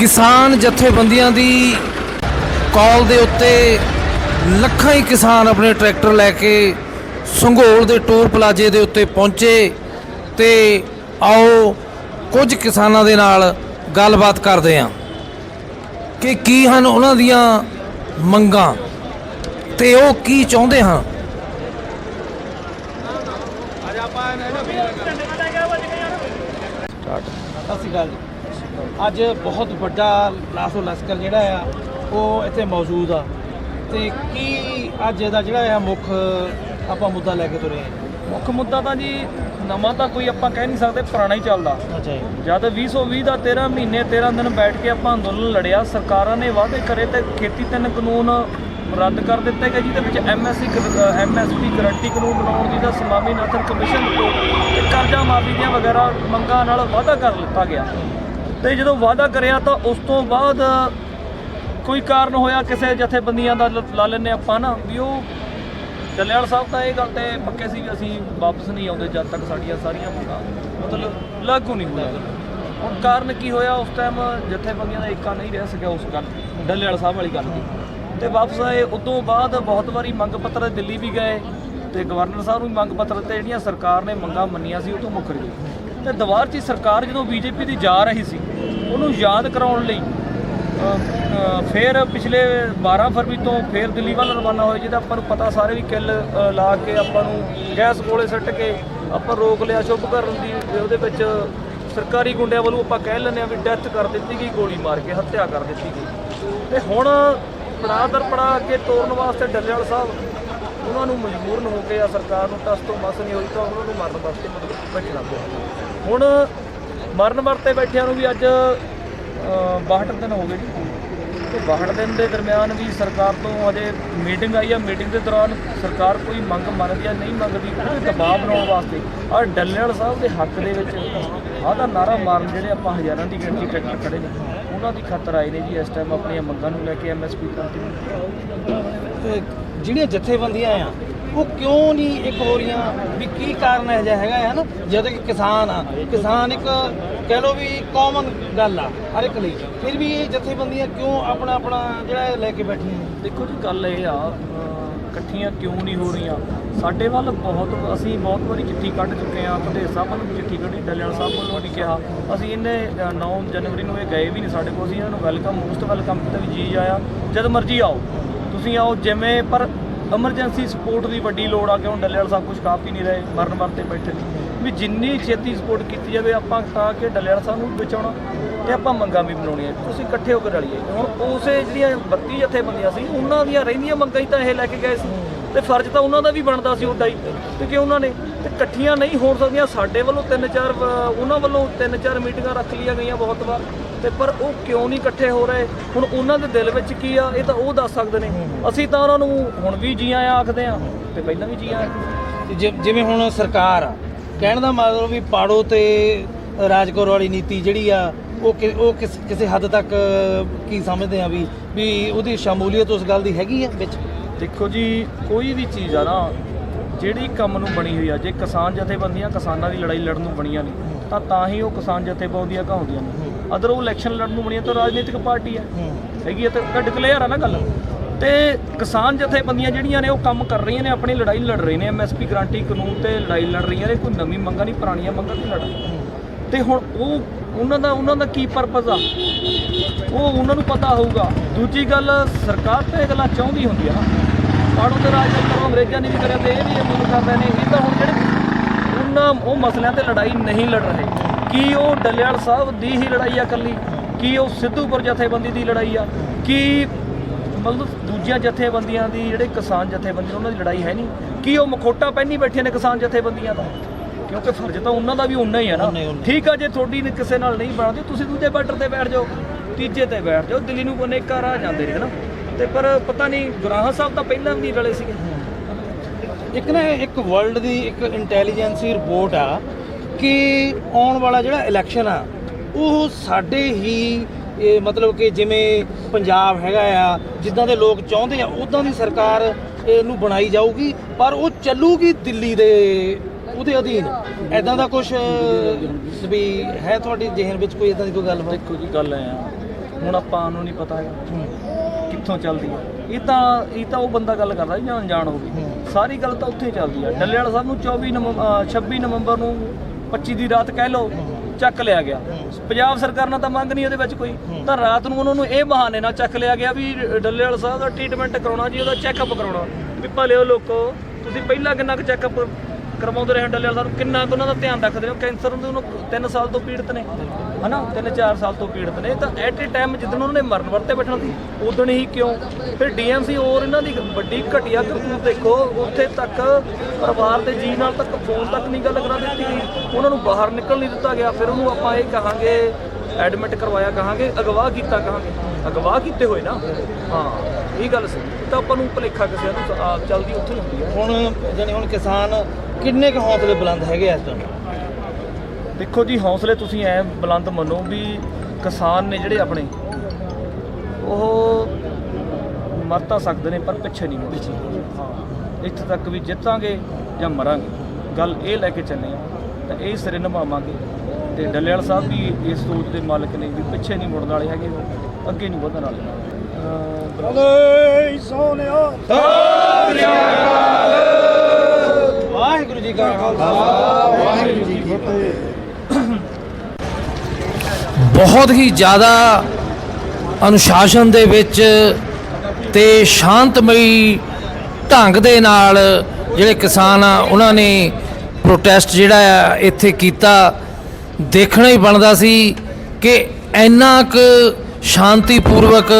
ਕਿਸਾਨ ਜਥੇਬੰਦੀਆਂ ਦੀ ਕਾਲ ਦੇ ਉੱਤੇ ਲੱਖਾਂ ਹੀ ਕਿਸਾਨ ਆਪਣੇ ਟਰੈਕਟਰ ਲੈ ਕੇ ਸੰਘੋਲ ਦੇ ਟੋਲ ਪਲਾਜ਼ੇ ਦੇ ਉੱਤੇ ਪਹੁੰਚੇ ਤੇ ਆਓ ਕੁਝ ਕਿਸਾਨਾਂ ਦੇ ਨਾਲ ਗੱਲਬਾਤ ਕਰਦੇ ਹਾਂ ਕਿ ਕੀ ਹਨ ਉਹਨਾਂ ਦੀਆਂ ਮੰਗਾਂ ਤੇ ਉਹ ਕੀ ਚਾਹੁੰਦੇ ਹਨ। ਸਤਿ ਸ਼੍ਰੀ ਅਕਾਲ ਜੀ। ਅੱਜ ਬਹੁਤ ਵੱਡਾ ਲਾਸੋ ਲਸਕਰ ਜਿਹੜਾ ਆ ਉਹ ਇੱਥੇ ਮੌਜੂਦ ਆ। ਤੇ ਕੀ ਅੱਜ ਦਾ ਜਿਹੜਾ ਆ ਮੁੱਖ ਆਪਾਂ ਮੁੱਦਾ ਲੈ ਕੇ ਤੁਰੇ ਆ? ਮੁੱਖ ਮੁੱਦਾ ਤਾਂ ਜੀ ਨਵਾਂ ਤਾਂ ਕੋਈ ਆਪਾਂ ਕਹਿ ਨਹੀਂ ਸਕਦੇ ਪੁਰਾਣਾ ਹੀ ਚੱਲਦਾ। ਅੱਛਾ ਜੀ। ਜਦ 2020 ਦਾ 13 ਮਹੀਨੇ 13 ਦਿਨ ਬੈਠ ਕੇ ਆਪਾਂ ਅੰਦੋਲਨ ਲੜਿਆ ਸਰਕਾਰਾਂ ਨੇ ਵਾਅਦੇ ਕਰੇ ਤੇ ਖੇਤੀ ਤਿੰਨ ਕਾਨੂੰਨ ਰੱਦ ਕਰ ਦਿੱਤੇ ਗਏ ਜਿਹਦੇ ਵਿੱਚ ਐਮਐਸਸੀ ਐਮਐਸਪੀ ਗਰੰਟੀ ਕਾਨੂੰਨ ਬਣਾਉਣ ਦੀ ਦਾ ਸਮਾਮੀ ਨਾਥਨ ਕਮਿਸ਼ਨ ਤੇ ਕਰਜ਼ਾ ਮਾਫੀ ਦੀਆਂ ਵਗੈਰਾ ਮੰਗਾਂ ਨਾਲ ਵਾਅਦਾ ਕਰ ਲਿੱਤਾ ਗਿਆ। ਤੇ ਜਦੋਂ ਵਾਅਦਾ ਕਰਿਆ ਤਾਂ ਉਸ ਤੋਂ ਬਾਅਦ ਕੋਈ ਕਾਰਨ ਹੋਇਆ ਕਿਸੇ ਜਥੇਬੰਦੀਆਂ ਦਾ ਲ- ਲਾ ਲੈਨੇ ਆਪਾਂ ਨਾ ਵੀ ਉਹ ਜਲਿਆਲ ਸਾਹਿਬ ਤਾਂ ਇਹ ਗੱਲ ਤੇ ਪੱਕੇ ਸੀ ਵੀ ਅਸੀਂ ਵਾਪਸ ਨਹੀਂ ਆਉਂਦੇ ਜਦ ਤੱਕ ਸਾਡੀਆਂ ਸਾਰੀਆਂ ਮੰਗਾਂ ਮਤਲਬ ਲਾਗੂ ਨਹੀਂ ਹੁੰਦੀਆਂ ਹੁਣ ਕਾਰਨ ਕੀ ਹੋਇਆ? ਉਸ ਟਾਈਮ ਜਥੇਬੰਦੀਆਂ ਦਾ ਏਕਾ ਨਹੀਂ ਰਹਿ ਸਕਿਆ ਉਸ ਗੱਲ ਡੱਲੇਵਾਲ ਸਾਹਿਬ ਵਾਲੀ ਗੱਲ ਦੀ ਤੇ ਵਾਪਸ ਆਏ, ਉਦੋਂ ਬਾਅਦ ਬਹੁਤ ਵਾਰੀ ਮੰਗ ਪੱਤਰ ਦਿੱਲੀ ਵੀ ਗਏ ਤੇ ਗਵਰਨਰ ਸਾਹਿਬ ਨੂੰ ਵੀ ਮੰਗ ਪੱਤਰ ਤੇ ਜਿਹੜੀਆਂ ਸਰਕਾਰ ਨੇ ਮੰਗਾਂ ਮੰਨੀਆਂ ਸੀ, ਉਹ ਤੋਂ ਮੁੱਕਰ ਗਈ ਤੇ ਦੁਬਾਰ 'ਚ ਸਰਕਾਰ ਜਦੋਂ ਬੀਜੇਪੀ ਦੀ ਜਾ ਰਹੀ ਸੀ, ਉਹਨੂੰ ਯਾਦ ਕਰਾਉਣ ਲਈ ਫਿਰ ਪਿਛਲੇ 12 ਫਰਵਰੀ ਤੋਂ ਫਿਰ ਦਿੱਲੀ ਵੱਲ ਰਵਾਨਾ ਹੋਏ, ਜਿਹਦਾ ਆਪਾਂ ਨੂੰ ਪਤਾ ਸਾਰੇ ਵੀ ਕਿੱਲ ਲਾ ਕੇ ਆਪਾਂ ਨੂੰ ਗੈਸ ਗੋਲੇ ਸੱਟ ਕੇ ਆਪਾਂ ਰੋਕ ਲਿਆ, ਸ਼ੁਭ ਕਰਨ ਦੀ ਉਹਦੇ ਵਿੱਚ ਸਰਕਾਰੀ ਗੁੰਡਿਆਂ ਵੱਲੋਂ ਆਪਾਂ ਕਹਿ ਲੈਂਦੇ ਆ ਵੀ ਡੈਥ ਕਰ ਦਿੱਤੀ ਗਈ, ਗੋਲੀ ਮਾਰ ਕੇ, ਹੱਤਿਆ ਕਰ ਦਿੱਤੀ ਗਈ। ਤੇ ਹੁਣ ਪੜਾ ਦਰ ਪੜਾ ਕੇ ਤੋਰਨ ਵਾਸਤੇ ਡੱਲੇਵਾਲ ਸਾਹਿਬ, ਉਹਨਾਂ ਨੂੰ ਮਜਬੂਰਨ ਹੋ ਕੇ ਆ ਸਰਕਾਰ ਨੂੰ, ਟਸ ਤੋਂ ਮਸ ਨਹੀਂ ਹੋਈ ਤਾਂ ਉਹਨਾਂ ਨੂੰ ਮਾਰਨ ਵਾਸਤੇ ਮਤਲਬ ਬੈਠਣਾ ਪਿਆ। ਹੁਣ ਮਰਨ ਵਰਤੇ ਬੈਠਿਆਂ ਨੂੰ ਵੀ ਅੱਜ ਅ, 62 ਦਿਨ ਹੋ ਗਏ ਜੀ। ਤੇ 62 ਦਿਨ ਦੇ ਦਰਮਿਆਨ ਵੀ ਸਰਕਾਰ ਤੋਂ ਅਜੇ ਮੀਟਿੰਗ ਆਈ ਆ। ਮੀਟਿੰਗ ਦੇ ਦੌਰਾਨ ਸਰਕਾਰ ਕੋਈ ਮੰਗ ਮੰਨਦੀ ਆ ਨਹੀਂ ਮੰਗਦੀ ਕੋਈ ਦਬਾਅ ਬਣਾਉਣ ਵਾਸਤੇ। ਔਰ ਡੱਲੇਵਾਲ ਸਾਹਿਬ ਦੇ ਹੱਕ ਦੇ ਵਿੱਚ ਆਹ ਦਾ ਨਾਰਾ ਮਾਰਨ ਜਿਹੜੇ ਆਪਾਂ ਹਜ਼ਾਰਾਂ ਦੀ ਗਿਣਤੀ ਟਰੈਕਟਰ ਖੜੇ ਨੇ। ਉਹਨਾਂ ਦੀ ਖਾਤਰ ਆਏ ਨੇ ਜੀ ਇਸ ਟਾਈਮ ਆਪਣੀਆਂ ਮੰਗਾਂ ਨੂੰ ਲੈ ਕੇ ਐਮਐਸਪੀ ਕੰਟੀਨਿਊ ਤੇ ਜਿਹੜੀਆਂ ਜਥੇਬੰਦੀਆਂ ਆ ਉਹ ਕਿਉਂ ਨਹੀਂ ਇੱਕ ਹੋ ਰਹੀਆਂ ਵੀ ਕੀ ਕਾਰਨ ਇਹ ਜਿਹਾ ਹੈਗਾ ਹੈ ਨਾ? ਜਦੋਂ ਕਿ ਕਿਸਾਨ ਆ, ਕਿਸਾਨ ਇੱਕ ਕਹਿ ਲਓ ਵੀ ਕਾਮਨ ਗੱਲ ਆ ਹਰ ਇੱਕ ਲਈ। ਫਿਰ ਵੀ ਇਹ ਜਥੇਬੰਦੀਆਂ ਕਿਉਂ ਆਪਣਾ ਆਪਣਾ ਜਿਹੜਾ ਲੈ ਕੇ ਬੈਠੀਆਂ ਨੇ? ਦੇਖੋ ਜੀ, ਗੱਲ ਇਹ ਆ ਇਕੱਠੀਆਂ ਕਿਉਂ ਨਹੀਂ ਹੋ ਰਹੀਆਂ? ਸਾਡੇ ਵੱਲ ਬਹੁਤ, ਅਸੀਂ ਬਹੁਤ ਵਾਰੀ ਚਿੱਠੀ ਕੱਢ ਚੁੱਕੇ ਆ ਪ੍ਰਦੇਸ਼ ਸਾਹਿਬ ਵੱਲੋਂ ਚਿੱਠੀ ਕੱਢੀ ਡੱਲੇਵਾਲ ਸਾਹਿਬ ਵੱਲੋਂ ਵੀ ਕਿਹਾ। ਅਸੀਂ ਇਹਨੇ ਅਹ 9 ਜਨਵਰੀ ਨੂੰ ਇਹ ਗਏ ਵੀ ਨਹੀਂ ਸਾਡੇ ਕੋਲ, ਅਸੀਂ ਇਹਨਾਂ ਨੂੰ ਵੈਲਕਮ ਮੋਸਟ ਵੈਲਕਮ ਕੀਤਾ ਵੀ ਜੀ ਆਇਆ। ਜਦ ਮਰਜ਼ੀ ਆਓ, ਤੁਸੀਂ ਆਓ ਜਿਵੇਂ, ਪਰ ਐਮਰਜੈਂਸੀ ਸਪੋਰਟ ਦੀ ਵੱਡੀ ਲੋੜ ਆ ਕਿਉਂ ਡੱਲੇਵਾਲ ਸਾਹਿਬ ਕੁਝ ਖਾ ਨਹੀਂ ਰਹੇ, ਮਰਨ ਮਰਤੇ ਬੈਠੇ। ਵੀ ਜਿੰਨੀ ਛੇਤੀ ਸਪੋਰਟ ਕੀਤੀ ਜਾਵੇ, ਆਪਾਂ ਤਾਂ ਕਿ ਡੱਲੇਵਾਲ ਸਾਹਿਬ ਨੂੰ ਬਚਾਉਣਾ ਤੇ ਆਪਾਂ ਮੰਗਾਂ ਵੀ ਬਣਾਉਣੀਆਂ। ਤੁਸੀਂ ਇਕੱਠੇ ਹੋ ਕੇ ਰਲੀਏ। ਹੁਣ ਉਸੇ ਜਿਹੜੀਆਂ 32 ਜਥੇਬੰਦੀਆਂ ਸੀ, ਉਹਨਾਂ ਦੀਆਂ ਰਹਿੰਦੀਆਂ ਮੰਗਾਂ ਹੀ ਤਾਂ ਇਹ ਲੈ ਕੇ ਗਏ ਸੀ। ਤੇ ਫਰਜ਼ ਤਾਂ ਉਹਨਾਂ ਦਾ ਵੀ ਬਣਦਾ ਸੀ ਉਦਾਂ ਹੀ ਕਿਉਂਕਿ ਉਹਨਾਂ ਨੇ? ਤੇ ਇਕੱਠੀਆਂ ਨਹੀਂ ਹੋ ਸਕਦੀਆਂ, ਸਾਡੇ ਵੱਲੋਂ ਤਿੰਨ ਚਾਰ ਉਹਨਾਂ ਵੱਲੋਂ ਤਿੰਨ ਚਾਰ ਮੀਟਿੰਗਾਂ ਰੱਖ ਲਈਆਂ ਗਈਆਂ ਬਹੁਤ ਵਾਰ। ਤੇ ਪਰ ਉਹ ਕਿਉਂ ਨਹੀਂ ਇਕੱਠੇ ਹੋ ਰਹੇ? ਹੁਣ ਉਹਨਾਂ ਦੇ ਦਿਲ ਵਿੱਚ ਕੀ ਆ? ਇਹ ਤਾਂ ਉਹ ਦੱਸ ਸਕਦੇ ਨੇ। ਅਸੀਂ ਤਾਂ ਉਹਨਾਂ ਨੂੰ ਹੁਣ ਵੀ ਜੀ ਆਇਆਂ ਆਖਦੇ ਆ ਤੇ ਪਹਿਲਾਂ ਵੀ ਜੀ ਆਇਆਂ ਜਿਵੇਂ ਹੁਣ ਸਰਕਾਰ ਆ, ਕਹਿਣ ਦਾ ਮਤਲਬ ਵੀ ਪਾੜੋ ਤੇ ਰਾਜ ਵਾਲੀ ਨੀਤੀ ਜਿਹੜੀ ਆ, ਉਹ ਕਿ- ਉਹ ਕਿਸ, ਕਿਸੇ ਹੱਦ ਤੱਕ ਕੀ ਸਮਝਦੇ ਆ ਵੀ ਵੀ ਉਹਦੀ ਸ਼ਮੂਲੀਅਤ ਉਸ ਗੱਲ ਦੀ ਹੈਗੀ ਆ ਵਿੱਚ? ਦੇਖੋ ਜੀ, ਕੋਈ ਵੀ ਚੀਜ਼ ਆ ਨਾ, ਜਿਹੜੀ ਕੰਮ ਨੂੰ ਬਣੀ ਹੋਈ ਆ, ਜੇ ਕਿਸਾਨ ਜਥੇਬੰਦੀਆਂ ਕਿਸਾਨਾਂ ਦੀ ਲੜਾਈ ਲੜਨ ਨੂੰ ਬਣੀਆਂ ਨੇ, ਤਾਂ ਤਾਂ ਹੀ ਉਹ ਕਿਸਾਨ ਜਥੇਬੰਦੀਆਂ ਕਹਾਉਂਦੀਆਂ ਨੇ। ਅਦਰ ਉਹ ਇਲੈਕਸ਼ਨ ਲੜਨ ਨੂੰ ਬਣੀਆਂ ਤਾਂ ਰਾਜਨੀਤਿਕ ਪਾਰਟੀ ਆ। ਹੈਗੀ ਆ ਤਾਂ ਡਿਕਲੇਅਰ ਆ ਨਾ ਗੱਲ। ਤੇ ਕਿਸਾਨ ਜਥੇਬੰਦੀਆਂ ਜਿਹੜੀਆਂ ਨੇ, ਉਹ ਕੰਮ ਕਰ ਰਹੀਆਂ ਨੇ, ਆਪਣੀ ਲੜਾਈ ਲੜ ਰਹੇ ਨੇ। ਐਮਐਸਪੀ ਗਰੰਟੀ ਕਾਨੂੰਨ ਤੇ ਲੜਾਈ ਲੜ ਰਹੀਆਂ ਨੇ, ਕੋਈ ਨਵੀਂ ਮੰਗਾਂ ਨਹੀਂ, ਪੁਰਾਣੀਆਂ ਮੰਗਾਂ ਤੇ ਲੜ ਰਹੀਆਂ ਤੇ ਹੁਣ ਉਹ, ਉਹਨਾਂ ਦਾ ਉਹਨਾਂ ਦਾ ਕੀ ਪਰਪਸ ਆ? ਉਹ ਉਹਨਾਂ ਨੂੰ ਪਤਾ ਹੋਊਗਾ। ਦੂਜੀ ਗੱਲ, ਸਰਕਾਰ ਤੇ ਇਹ ਗੱਲਾਂ ਚਾਹੁੰਦੀ ਹੁੰਦੀ ਆ ਨਾ। ਪਾੜੋ ਤੇ ਰਾਜ ਕਰੋ ਅੰਗਰੇਜ਼ਾਂ ਨੇ ਵੀ ਕਰਿਆ ਤੇ ਇਹ ਵੀ ਅਮਲ ਕਰ ਰਹੇ ਨੇ ਇਹ ਤਾਂ ਹੁਣ ਜਿਹੜੇ ਉਹਨਾਂ ਉਹ ਮਸਲਿਆਂ ਤੇ ਲੜਾਈ ਨਹੀਂ ਲੜ ਰਹੇ। ਕੀ ਉਹ ਡੱਲੇਵਾਲ ਸਾਹਿਬ ਦੀ ਹੀ ਲੜਾਈ ਆ ਇਕੱਲੀ? ਕੀ ਉਹ ਸਿੱਧੂਪੁਰ ਜਥੇਬੰਦੀ ਦੀ ਲੜਾਈ ਆ? ਕੀ ਮਤਲਬ ਦੂਜੀਆਂ ਜਥੇਬੰਦੀਆਂ ਦੀ ਜਿਹੜੇ ਕਿਸਾਨ ਜਥੇਬੰਦੀ ਉਹਨਾਂ ਦੀ ਲੜਾਈ ਹੈ ਨਹੀਂ? ਕੀ ਉਹ ਮਖੋਟਾ ਪਹਿਨੀ ਬੈਠੇ ਨੇ ਕਿਸਾਨ ਜਥੇਬੰਦੀਆਂ ਦਾ? ਕਿਉਂਕਿ ਫਰਜ਼ ਤਾਂ ਉਹਨਾਂ ਦਾ ਵੀ ਉਨਾ ਹੀ ਨਾ। ਹੀ, ਉਨਾ। ਠੀਕ ਆ ਜੇ ਤੁਹਾਡੀ ਨੀ- ਕਿਸੇ ਨਾਲ ਨਹੀਂ ਬਣਦੀ ਤੁਸੀਂ ਦੂਜੇ ਬਾਰਡਰ ਤੇ ਬੈਠ ਜਾਓ ਤੀਜੇ ਤੇ ਬੈਠ ਜਾਓ ਦਿੱਲੀ ਨੂੰ ਅਨੇਕਾਂ ਰਾਹ ਜਾਂਦੇ ਨੇ ਹਨਾ ਤੇ ਪਰ ਪਤਾ ਨਹੀਂ ਗੁਰਾਹਾ ਸਾਹਿਬ ਤਾਂ ਪਹਿਲਾਂ ਵੀ ਨਹੀਂ ਰਲੇ ਸੀਗੇ। ਇੱਕ ਨਾ ਇੱਕ ਵਰਲਡ ਦੀ ਇੱਕ ਇੰਟੈਲੀਜੈਂਸੀ ਰਿਪੋਰਟ ਆ ਕਿ ਆਉਣ ਵਾਲਾ ਜਿਹੜਾ ਇਲੈਕਸ਼ਨ ਆ ਉਹ ਸਾਡੇ ਹੀ ਇਹ ਮਤਲਬ ਕਿ ਜਿਵੇਂ ਪੰਜਾਬ ਹੈਗਾ ਆ ਜਿੱਦਾਂ ਦੇ ਲੋਕ ਚਾਹੁੰਦੇ ਆ ਉਦਾਂ ਦੀ ਸਰਕਾਰ ਇਹਨੂੰ ਬਣਾਈ ਜਾਊਗੀ ਪਰ ਉਹ ਚੱਲੂਗੀ ਦਿੱਲੀ ਦੇ ਉਹਦੇ ਅਧੀਨ। ਐਦਾਂ ਦਾ ਕੁਝ ਵੀ ਹੈ ਤੁਹਾਡੇ ਜ਼ਿਹਨ ਵਿੱਚ ਕੋਈ ਇਦਾਂ ਦੀ ਕੋਈ ਗੱਲ? ਦੇਖੋ ਜੀ ਗੱਲ ਐ ਆ। ਹੁਣ ਆਪਾਂ ਨੂੰ ਨਹੀਂ ਪਤਾ ਹੈਗਾ। ਕਿੱਥੋਂ ਚੱਲਦੀ ਹੈ ਇਹ ਤਾਂ ਇਹ ਤਾਂ ਉਹ ਬੰਦਾ ਗੱਲ ਕਰਦਾ ਜੀ ਅਣਜਾਣ ਹੋ ਗਈ। ਸਾਰੀ ਗੱਲ ਤਾਂ ਉੱਥੇ ਚੱਲਦੀ ਆ। ਡੱਲੇ ਵਾਲਾ ਸਾਹਿਬ ਨੂੰ 24 ਨਵੰਬਰ 26 ਨਵੰਬਰ ਨੂੰ 25 ਦੀ ਰਾਤ ਕਹਿ ਲਓ ਚੱਕ ਲਿਆ ਗਿਆ। ਪੰਜਾਬ ਸਰਕਾਰ ਨਾਲ ਤਾਂ ਮੰਗ ਨਹੀਂ ਉਹਦੇ ਵਿੱਚ ਕੋਈ। ਤਾਂ ਰਾਤ ਨੂੰ ਉਹਨਾਂ ਨੂੰ ਇਹ ਬਹਾਨੇ ਨਾਲ ਚੱਕ ਲਿਆ ਗਿਆ ਵੀ ਡੱਲੇ ਵਾਲਾ ਸਾਹਿਬ ਦਾ ਟ੍ਰੀਟਮੈਂਟ ਕਰਾਉਣਾ ਜੀ ਉਹਦਾ ਚੈੱਕਅਪ ਕਰਾਉਣਾ। ਵੀ ਭਲਿਓ ਲੋਕੋ ਤੁਸੀਂ ਪਹਿਲਾਂ ਕਿੰਨਾ ਕੁ ਚੈੱਕਅਪ ਕਰਵਾਉਂਦੇ ਰਹੇ ਡੱਲੇ ਸਾਨੂੰ ਕਿੰਨਾ ਕੁ ਉਹਨਾਂ ਦਾ ਧਿਆਨ ਰੱਖਦੇ ਹੋ ਕੈਂਸਰ ਨੂੰ ਉਹਨੂੰ 3 ਸਾਲ ਤੋਂ ਪੀੜਤ ਨੇ ਹਨਾ? 3-4 ਸਾਲ ਤੋਂ ਪੀੜਤ ਨੇ। ਤਾਂ ਐਟ ਏ ਟਾਈਮ ਜਦੋਂ ਉਹਨਾਂ ਨੇ ਮਰਨ ਵਰਤੇ ਬੈਠਣਾ ਸੀ ਉਦੋਂ ਹੀ ਕਿਉਂ? ਫਿਰ ਡੀਐਮਸੀ ਹੋਰ ਇਹਨਾਂ ਦੀ ਵੱਡੀ ਘਟੀਆ ਕਰਤੂਤ ਦੇਖੋ ਉੱਥੇ ਤੱਕ ਪਰਿਵਾਰ ਦੇ ਜੀ ਨਾਲ ਤੱਕ ਫੋਨ ਤੱਕ ਨਹੀਂ ਗੱਲ ਕਰਾ ਦਿੱਤੀ ਗਈ। ਉਹਨਾਂ ਨੂੰ ਬਾਹਰ ਨਿਕਲ ਨਹੀਂ ਦਿੱਤਾ ਗਿਆ। ਫਿਰ ਉਹਨੂੰ ਆਪਾਂ ਇਹ ਕਹਾਂਗੇ ਐਡਮਿਟ ਕਰਵਾਇਆ ਕਹਾਂਗੇ ਅਗਵਾ ਕੀਤਾ ਕਹਾਂਗੇ। ਅਗਵਾ ਕੀਤੇ ਹੋਏ ਨਾ? ਹਾਂ ਇਹ ਗੱਲ ਸੀ ਤਾਂ ਆਪਾਂ ਨੂੰ ਭਲੇਖਾ ਕਿਸੇ ਨੂੰ ਆ, ਉੱਥੇ ਹੁੰਦੀ ਹੈ ਹੁਣ ਜਾਨੀ ਹੁਣ ਕਿਸਾਨ ਕਿੰਨੇ ਕੁ ਹੌਸਲੇ ਬੁਲੰਦ ਹੈਗੇ ਇਸ ਟਾਈਮ ਦੇਖੋ ਜੀ ਹੌਸਲੇ ਤੁਸੀਂ ਐ ਬੁਲੰਦ ਮੰਨੋ ਵੀ ਕਿਸਾਨ ਨੇ ਜਿਹੜੇ ਆਪਣੇ ਉਹ ਮਰ ਤਾਂ ਸਕਦੇ ਨੇ ਪਰ ਪਿੱਛੇ ਨਹੀਂ ਮੁੜਦੇ। ਹਾਂ ਇੱਥੇ ਤੱਕ ਵੀ ਜਿੱਤਾਂਗੇ ਜਾਂ ਮਰਾਂਗੇ। ਗੱਲ ਇਹ ਲੈ ਕੇ ਚੱਲੇ ਆ ਤਾਂ ਇਹ ਸਿਰੇ ਨਿਭਾਵਾਂਗੇ ਤੇ ਡੱਲੇਵਾਲ ਸਾਹਿਬ ਵੀ ਇਸ ਸੋਚ ਦੇ ਮਾਲਕ ਨੇ ਵੀ ਪਿੱਛੇ ਨਹੀਂ ਮੁੜਨ ਵਾਲੇ ਹੈਗੇ ਅੱਗੇ ਨਹੀਂ ਵਧਣ ਵਾਲੇ। ਅਹ ਵਾਹਿਗੁਰੂ ਜੀ ਕਾ ਖਾਲਸਾ, ਵਾਹਿਗੁਰੂ ਜੀ ਕੀ ਫਤਿਹ। ਬਹੁਤ ਹੀ ਜ਼ਿਆਦਾ ਅਨੁਸ਼ਾਸਨ ਦੇ ਵਿੱਚ ਤੇ ਸ਼ਾਂਤਮਈ ਢੰਗ ਦੇ ਨਾਲ ਜਿਹੜੇ ਕਿਸਾਨ ਆ, ਉਹਨਾਂ ਨੇ ਪ੍ਰੋਟੈਸਟ ਜਿਹੜਾ ਆ, ਇੱਥੇ ਕੀਤਾ। ਦੇਖਣਾ ਹੀ ਬਣਦਾ ਸੀ ਕਿ ਇੰਨਾ ਕੁ ਸ਼ਾਂਤੀਪੂਰਵਕ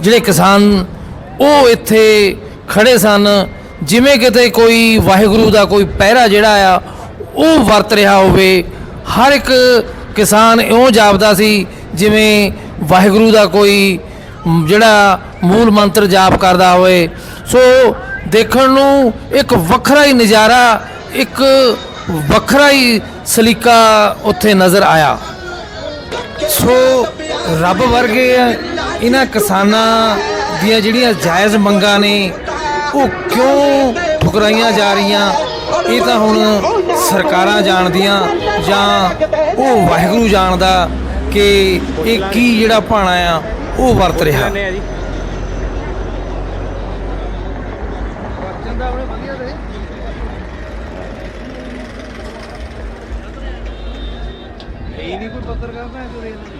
ਜਿਹੜੇ ਕਿਸਾਨ ਉਹ ਇੱਥੇ ਖੜੇ ਸਨ। ਜਿਵੇਂ ਕਿਤੇ ਕੋਈ ਵਾਹਿਗੁਰੂ ਦਾ ਕੋਈ ਪਹਿਰਾ ਜਿਹੜਾ ਆ, ਉਹ ਵਰਤ ਰਿਹਾ ਹੋਵੇ, ਹਰ ਇੱਕ ਕਿਸਾਨ ਇਉਂ ਜਾਪਦਾ ਸੀ, ਜਿਵੇਂ ਵਾਹਿਗੁਰੂ ਦਾ ਕੋਈ ਜਿਹੜਾ ਮੂਲ ਮੰਤਰ ਜਾਪ ਕਰਦਾ ਹੋਵੇ। ਸੋ ਦੇਖਣ ਨੂੰ ਇੱਕ ਵੱਖਰਾ ਹੀ ਨਜ਼ਾਰਾ, ਇੱਕ ਵੱਖਰਾ ਹੀ ਸਲੀਕਾ ਉੱਥੇ ਨਜ਼ਰ ਆਇਆ। ਸੋ ਰੱਬ ਵਰਗੇ ਇਹਨਾਂ ਕਿਸਾਨਾਂ ਦੀਆਂ ਜਿਹੜੀਆਂ ਜਾਇਜ਼ ਮੰਗਾਂ ਨੇ ਉਹ ਕਿਉਂ ਠੁਕਰਾਈਆਂ ਜਾ ਰਹੀਆਂ? ਇਹ ਤਾਂ ਹੁਣ ਸਰਕਾਰਾਂ ਜਾਣਦੀਆਂ ਜਾਂ ਉਹ ਵਾਹਿਗੁਰੂ ਜਾਣਦਾ ਕਿ ਇਹ ਕੀ ਜਿਹੜਾ ਭਾਣਾ ਆ, ਉਹ ਵਰਤ ਰਿਹਾ। ਇਹ ਨਹੀਂ ਕੋਈ ਪੱਤਰਕਾਰ ਭੈਣ ਚੋਦ। ਇਹਨਾਂ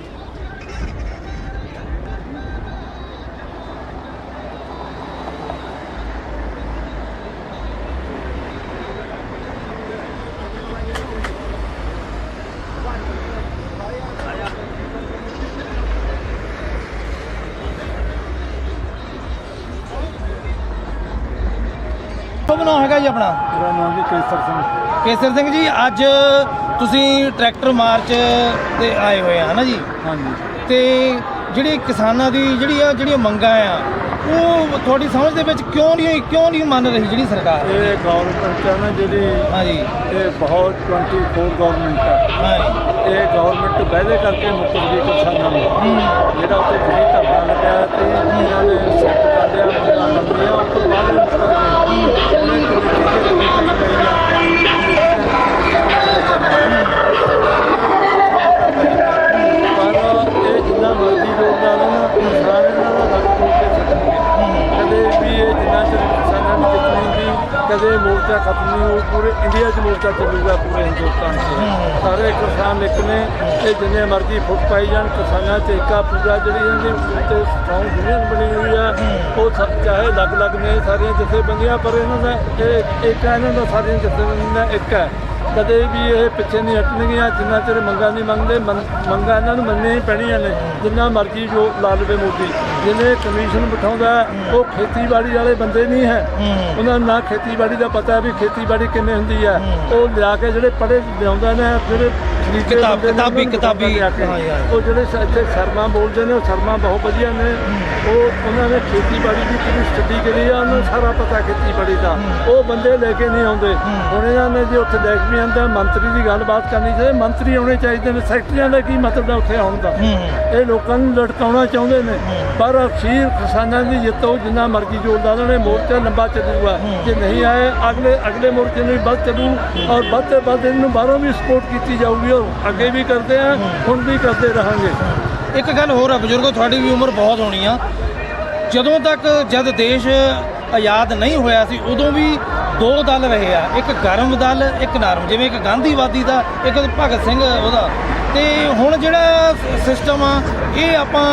ਜੀ ਆਪਣਾ? ਮੇਰਾ ਨਾਮ ਜੀ ਕੇਸਰ ਸਿੰਘ। ਕੇਸਰ ਸਿੰਘ ਜੀ ਅੱਜ ਤੁਸੀਂ ਟਰੈਕਟਰ ਮਾਰਚ ਤੇ ਆਏ ਹੋਏ ਆ ਹਨਾ ਜੀ? ਹਾਂਜੀ। ਤੇ ਜਿਹੜੀ ਕਿਸਾਨਾਂ ਦੀ ਜਿਹੜੀ ਆ ਜਿਹੜੀਆਂ ਮੰਗਾਂ ਆ ਉਹ ਤੁਹਾਡੀ ਸਮਝ ਦੇ ਵਿੱਚ ਕਿਉਂ ਨਹੀਂ ਕਿਉਂ ਨਹੀਂ ਮੰਨ ਰਹੀ ਜਿਹੜੀ ਸਰਕਾਰ? ਇਹ ਗਵਰਨਮੈਂਟ ਹੈ ਨਾ ਜਿਹੜੀ ਹਾਂਜੀ। ਇਹ ਬਹੁਤ 24 ਗਵਰਨਮੈਂਟ ਹੈ ਹਾਂ ਇਹ ਗਵਰਨਮੈਂਟ ਵਾਅਦੇ ਕਰਕੇ ਗਈ ਕਿਸਾਨਾਂ ਨੂੰ। ਜਿਹੜਾ ਉੱਤੇ ਫਰੀ ਧਰਨਾ ਲੱਗਿਆ ਤੇ ਇਹਨਾਂ ਨੇ ਸੈੱਟ ਕਰ ਲਿਆ ਮੰਗਾਂ ਮੰਗੀਆਂ ਉਸ ਤੋਂ ਬਾਅਦ ਇਹ ਜਿੰਨੇ ਮਰਜ਼ੀ ਫੁੱਟ ਪਾਈ ਜਾਣ, ਕਿਸਾਨਾਂ 'ਚ ਏਕਾ ਪੂਰਾ ਜਿਹੜੀ ਇਹਦੀ ਉੱਤੇ ਸਟਰੋਂਗ ਯੂਨੀਅਨ ਬਣੀ ਹੋਈ ਆ। ਉਹ ਸਭ ਚਾਹੇ ਅਲੱਗ-ਅਲੱਗ ਨੇ ਸਾਰੀਆਂ ਜਥੇਬੰਦੀਆਂ, ਪਰ ਇਹਨਾਂ ਦਾ ਇਹ, ਇੱਕ ਇਹਨਾਂ ਦਾ ਸਾਰੀਆਂ ਜਥੇਬੰਦੀਆਂ ਦਾ ਇੱਕ ਹੈ। ਕਦੇ ਵੀ ਇਹ ਪਿੱਛੇ ਨਹੀਂ ਹਟਣਗੀਆਂ, ਜਿੰਨਾ ਚਿਰ ਮੰਗਾਂ ਨਹੀਂ ਮੰਗਦੇ, ਮੰਗ- ਮੰਗਾਂ ਇਹਨਾਂ ਨੂੰ ਮੰਨਣੀਆਂ ਹੀ ਪੈਣੀਆਂ ਨੇ, ਜਿੰਨਾ ਮਰਜ਼ੀ ਜੋ ਲਾ ਲਵੇ ਮੋਦੀ। ਜਿਹਨੇ ਕਮਿਸ਼ਨ ਬਿਠਾਉਂਦਾ, ਉਹ ਖੇਤੀਬਾੜੀ ਵਾਲੇ ਬੰਦੇ ਨਹੀਂ ਹੈ। ਉਹਨਾਂ ਨੂੰ ਨਾ ਖੇਤੀਬਾੜੀ ਦਾ ਪਤਾ ਵੀ ਖੇਤੀਬਾੜੀ ਕਿਵੇਂ ਹੁੰਦੀ ਹੈ। ਉਹ ਲਿਆ ਕੇ ਜਿਹੜੇ ਪੜ੍ਹੇ ਲਿਆਉਂਦੇ ਨੇ ਜਿਹੜੇ ਕਿਤਾਬ- ਕਿਤਾਬੀ- ਕਿਤਾਬੀ। ਉਹ ਜਿਹੜੇ ਇੱਥੇ ਸ਼ਰਮਾ ਬੋਲਦੇ ਨੇ ਉਹ ਸ਼ਰਮਾ ਬਹੁਤ ਵਧੀਆ ਨੇ। ਉਹ ਉਹਨਾਂ ਨੇ ਖੇਤੀਬਾੜੀ ਦੀ ਪੂਰੀ ਸਟੱਡੀ ਕਰੀ ਆ ਉਹਨਾਂ ਸਾਰਾ ਪਤਾ ਖੇਤੀਬਾੜੀ ਦਾ। ਉਹ ਬੰਦੇ ਲੈ ਕੇ ਨਹੀਂ ਆਉਂਦੇ। ਹੁਣ ਇਹਨਾਂ ਨੇ ਜੇ ਉੱਥੇ ਕੇ ਵੀ ਆਂਦਾ ਮੰਤਰੀ ਦੀ ਗੱਲਬਾਤ ਕਰਨੀ ਚਾਹੀਦੀ ਮੰਤਰੀ ਆਉਣੇ ਚਾਹੀਦੇ ਨੇ ਸੈਕਟਰੀਆਂ ਦਾ ਕੀ ਮਤਲਬ ਹੈ ਉੱਥੇ ਆਉਣ ਦਾ? ਇਹ ਲੋਕਾਂ ਨੂੰ ਲਟਕਾਉਣਾ ਚਾਹੁੰਦੇ ਨੇ। ਪਰ ਅਖੀਰ ਕਿਸਾਨਾਂ ਦੀ ਜਿੱਤੋ ਜਿੰਨਾ ਮਰਜ਼ੀ ਜੋੜਦਾ ਉਹਨਾਂ ਮੋਰਚਾ ਲੰਬਾ ਚੱਲੂਗਾ। ਜੇ ਨਹੀਂ ਆਏ ਅਗਲੇ ਅਗਲੇ ਮੋਰਚੇ ਨੂੰ ਵੱਧ ਚੱਲੂ ਔਰ ਵੱਧ ਤੋਂ ਵੱਧ ਇਹਨੂੰ ਬਾਹਰੋਂ ਵੀ ਸਪੋਰਟ ਕੀਤੀ ਜਾਊਗੀ ਔਰ ਅੱਗੇ ਵੀ ਕਰਦੇ ਆ, ਹੁਣ ਵੀ ਕਰਦੇ ਰਹਾਂਗੇ। ਇੱਕ ਗੱਲ ਹੋਰ ਆ ਬਜ਼ੁਰਗੋ, ਤੁਹਾਡੀ ਵੀ ਉਮਰ ਬਹੁਤ ਹੋਣੀ ਆ। ਜਦੋਂ ਤੱਕ ਜਦ ਦੇਸ਼ ਆਜ਼ਾਦ ਨਹੀਂ ਹੋਇਆ ਸੀ, ਉਦੋਂ ਵੀ ਦੋ ਦਲ ਰਹੇ ਆ, ਇੱਕ ਗਰਮ ਦਲ, ਇੱਕ ਨਰਮ। ਜਿਵੇਂ ਇੱਕ ਗਾਂਧੀਵਾਦੀ ਦਾ, ਇੱਕ ਭਗਤ ਸਿੰਘ ਉਹਦਾ। ਤੇ ਹੁਣ ਜਿਹੜਾ ਸਿਸਟਮ ਆ ਇਹ ਆਪਾਂ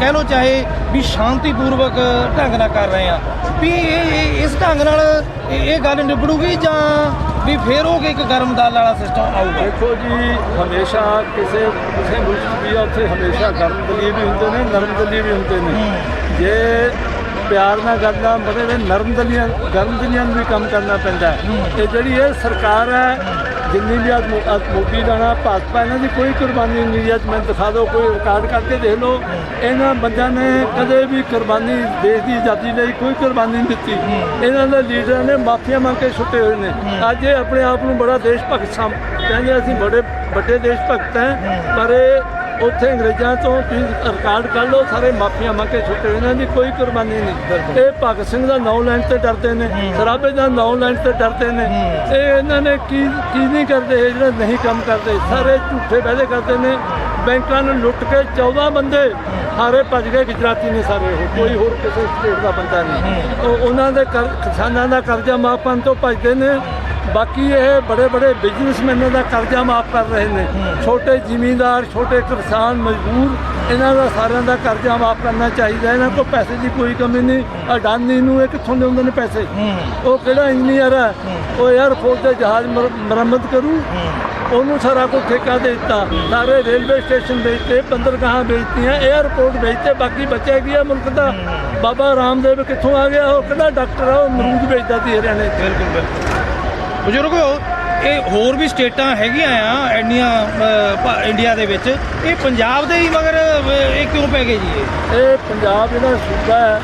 ਕਹਿ ਲੋ ਚਾਹੇ ਵੀ ਸ਼ਾਂਤੀਪੂਰਵਕ ਢੰਗ ਨਾਲ ਕਰ ਰਹੇ ਆ ਵੀ ਇਹ ਇਸ ਢੰਗ ਨਾਲ ਇਹ ਗੱਲ ਨਿਬੜੂਗੀ ਜਾਂ ਵੀ ਫੇਰ ਉਹ ਇੱਕ ਗਰਮ ਦਲ ਵਾਲਾ ਸਿਸਟਮ ਆਊਗਾ? ਦੇਖੋ ਜੀ ਹਮੇਸ਼ਾ ਕਿਸੇ ਕਿਸੇ ਮੁਲਕ ਵੀ ਆ ਉੱਥੇ ਹਮੇਸ਼ਾ ਗਰਮ ਦਲੀਏ ਵੀ ਹੁੰਦੇ ਨੇ ਨਰਮ ਦਲੀਏ ਵੀ ਹੁੰਦੇ ਨੇ। ਜੇ ਪਿਆਰ ਨਾਲ ਕਰਨਾ ਮਤਲਬ ਨਰਮ ਦਲੀਆਂ ਗਰਮ ਦਲੀਆਂ ਨੂੰ ਵੀ ਕੰਮ ਕਰਨਾ ਪੈਂਦਾ। ਤੇ ਜਿਹੜੀ ਇਹ ਸਰਕਾਰ ਹੈ ਜਿੰਨੀ ਵੀ ਅੱਜ ਮੋ- ਅੱਜ ਮੋਦੀ ਦਾਣਾ, ਭਾਜਪਾ, ਇਹਨਾਂ ਦੀ ਕੋਈ ਕੁਰਬਾਨੀ ਨਹੀਂ ਅੱਜ ਮੈਂ ਦਿਖਾ ਦਿਓ, ਕੋਈ ਰਿਕਾਰਡ ਕਰਕੇ ਦੇਖ ਲਓ। ਇਹਨਾਂ ਬੰਦਿਆਂ ਨੇ ਕਦੇ ਵੀ ਕੁਰਬਾਨੀ ਦੇਸ਼ ਦੀ ਆਜ਼ਾਦੀ ਲਈ ਕੋਈ ਕੁਰਬਾਨੀ ਨਹੀਂ ਦਿੱਤੀ। ਇਹਨਾਂ ਦੇ ਲੀਡਰਾਂ ਨੇ ਮਾਫੀਆਂ ਮੰਗ ਕੇ ਛੁੱਟੇ ਹੋਏ ਨੇ। ਅੱਜ ਇਹ ਆਪਣੇ ਆਪ ਨੂੰ ਬੜਾ ਦੇਸ਼ ਭਗਤ ਸਮ ਕਹਿੰਦੇ ਅਸੀਂ ਬੜੇ ਵੱਡੇ ਦੇਸ਼ ਭਗਤ ਹੈ। ਪਰ ਇਹ ਉੱਥੇ ਅੰਗਰੇਜ਼ਾਂ ਤੋਂ ਤੁਸੀਂ ਰਿਕਾਰਡ ਕਰ ਲਓ ਸਾਰੇ ਮਾਫੀਆਂ ਮੰਗ ਕੇ ਛੁੱਟੇ ਇਹਨਾਂ ਦੀ ਕੋਈ ਕੁਰਬਾਨੀ ਨਹੀਂ। ਇਹ ਭਗਤ ਸਿੰਘ ਦਾ ਨਾਂ ਲੈਣ ਤੇ ਡਰਦੇ ਨੇ ਸਰਾਬੇ ਦਾ ਨਾਂ ਲੈਣ ਤੇ ਡਰਦੇ ਨੇ। ਇਹ ਇਹਨਾਂ ਨੇ ਕੀ ਕੀ ਨਹੀਂ ਕਰਦੇ ਜਿਹੜੇ ਨਹੀਂ ਕੰਮ ਕਰਦੇ ਸਾਰੇ ਝੂਠੇ ਵਾਅਦੇ ਕਰਦੇ ਨੇ। ਬੈਂਕਾਂ ਨੂੰ ਲੁੱਟ ਕੇ 14 ਬੰਦੇ ਹਾਰੇ ਭੱਜ ਗਏ ਗੁਜਰਾਤੀ ਨੇ ਸਾਰੇ ਉਹ ਕੋਈ ਹੋਰ ਕਿਸੇ ਸਟੇਟ ਦਾ ਬੰਦਾ ਨਹੀਂ। ਉਹ ਉਹਨਾਂ ਦੇ ਕਿਸਾਨਾਂ ਦਾ ਕਰਜ਼ਾ ਮਾਫਾਂ ਤੋਂ ਭੱਜਦੇ ਨੇ। ਬਾਕੀ ਇਹ ਬੜੇ ਬੜੇ ਬਿਜ਼ਨਸਮੈਨਾਂ ਦਾ ਕਰਜ਼ਾ ਮਾਫ ਕਰ ਰਹੇ ਨੇ। ਛੋਟੇ ਜ਼ਿਮੀਂਦਾਰ ਛੋਟੇ ਕਿਸਾਨ ਮਜ਼ਦੂਰ ਇਹਨਾਂ ਦਾ ਸਾਰਿਆਂ ਦਾ ਕਰਜ਼ਾ ਮਾਫ ਕਰਨਾ ਚਾਹੀਦਾ ਇਹਨਾਂ ਕੋਲ ਪੈਸੇ ਦੀ ਕੋਈ ਕਮੀ ਨਹੀਂ। ਅਡਾਨੀ ਨੂੰ ਇਹ ਕਿੱਥੋਂ ਲਿਆਉਂਦੇ ਨੇ ਪੈਸੇ? ਉਹ ਕਿਹੜਾ ਇੰਜੀਨੀਅਰ ਹੈ? ਉਹ 에ਅਰਫੋਰਸ ਦੇ ਜਹਾਜ਼ ਮਰ- ਮੁਰੰਮਤ ਕਰੂ। ਉਹਨੂੰ ਸਾਰਾ ਕੁਝ ਠੇਕਾ ਦੇ ਦਿੱਤਾ। ਸਾਰੇ ਰੇਲਵੇ ਸਟੇਸ਼ਨ ਵੇਚਤੇ ਬੰਦਰਗਾਹਾਂ ਵੇਚਤੀਆਂ 에ਅਰਪੋਰਟ ਵੇਚਤੇ। ਬਾਕੀ ਬਚਿਆ ਗਿਆ ਮੁਲਕ ਦਾ? ਬਾਬਾ ਰਾਮਦੇਵ ਕਿੱਥੋਂ ਆ ਗਿਆ? ਉਹ ਕਿਹੜਾ ਡਾਕਟਰ ਆ? ਉਹ ਅਮਰੂਦ ਵੇਚਦਾ ਸੀ ਹਰਿਆਣੇ ਬਿਲਕੁਲ ਬਿਲਕੁਲ। ਬਜ਼ੁਰਗੋ ਇਹ ਹੋਰ ਵੀ ਸਟੇਟਾਂ ਹੈਗੀਆਂ ਆ ਇੰਡੀਆ ਇੰਡੀਆ ਦੇ ਵਿੱਚ। ਇਹ ਪੰਜਾਬ ਦੇ ਹੀ ਮਗਰ ਇਹ ਕਿਉਂ ਪੈ ਗਏ ਜੀ ਇਹ? ਪੰਜਾਬ ਜਿਹੜਾ ਸੂਬਾ ਹੈ